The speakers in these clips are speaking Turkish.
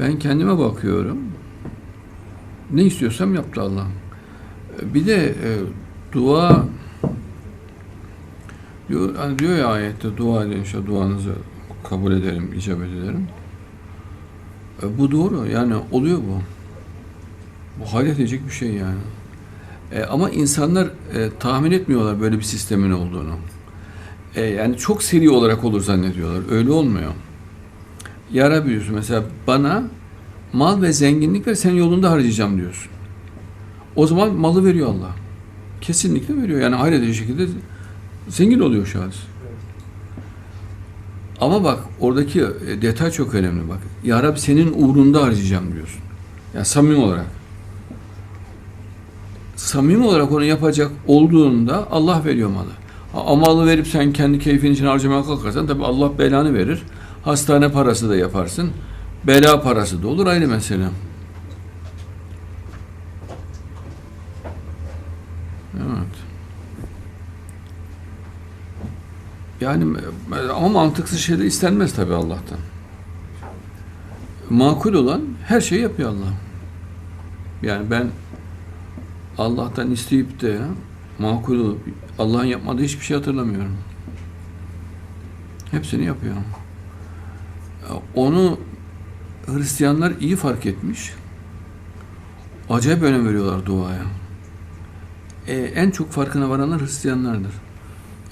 Ben kendime bakıyorum. Ne istiyorsam yaptı Allah. Bir de e, dua diyor, hani diyor ya ayette dua edin işte duanızı kabul ederim, icabet ederim. E, bu doğru. Yani oluyor bu. Bu hayret edecek bir şey yani. E, ama insanlar e, tahmin etmiyorlar böyle bir sistemin olduğunu. E, yani çok seri olarak olur zannediyorlar. Öyle olmuyor. Ya Rabbi diyorsun mesela bana mal ve zenginlik ver sen yolunda harcayacağım diyorsun. O zaman malı veriyor Allah. Kesinlikle veriyor. Yani hayret edici şekilde zengin oluyor şahıs. Ama bak oradaki e, detay çok önemli bak. Ya Rabbi senin uğrunda harcayacağım diyorsun. Yani samimi olarak. Samimi olarak onu yapacak olduğunda Allah veriyor malı. Ha, Ama malı verip sen kendi keyfin için harcamaya kalkarsan tabi Allah belanı verir. Hastane parası da yaparsın. Bela parası da olur ayrı mesele. Evet. Yani ama mantıksız şeyler istenmez tabi Allah'tan. Makul olan her şeyi yapıyor Allah. Yani ben Allah'tan isteyip de makul Allah'ın yapmadığı hiçbir şey hatırlamıyorum. Hepsini yapıyor. Onu Hristiyanlar iyi fark etmiş. Acayip önem veriyorlar duaya. E, en çok farkına varanlar Hristiyanlardır.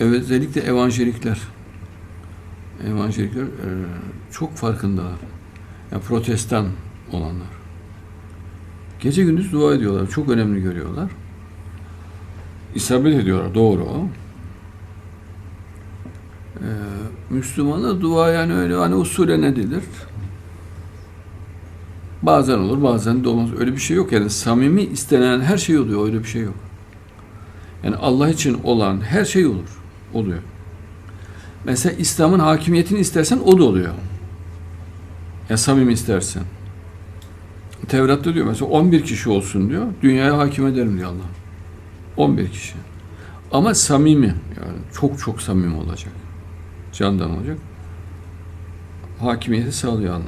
Evet, özellikle evangelikler. Evangelikler e, çok farkındalar. Yani protestan olanlar. Gece gündüz dua ediyorlar. Çok önemli görüyorlar. İsabet ediyorlar. Doğru o. Ee, Müslümana dua yani öyle hani usulü nedir? Bazen olur bazen de olmaz. Öyle bir şey yok yani samimi istenen her şey oluyor. Öyle bir şey yok. Yani Allah için olan her şey olur. Oluyor. Mesela İslam'ın hakimiyetini istersen o da oluyor. Ya samimi istersen. Tevrat'ta diyor mesela 11 kişi olsun diyor. Dünyaya hakim ederim diyor Allah. 11 kişi. Ama samimi yani çok çok samimi olacak. Candan olacak. Hakimiyeti sağlıyor Allah.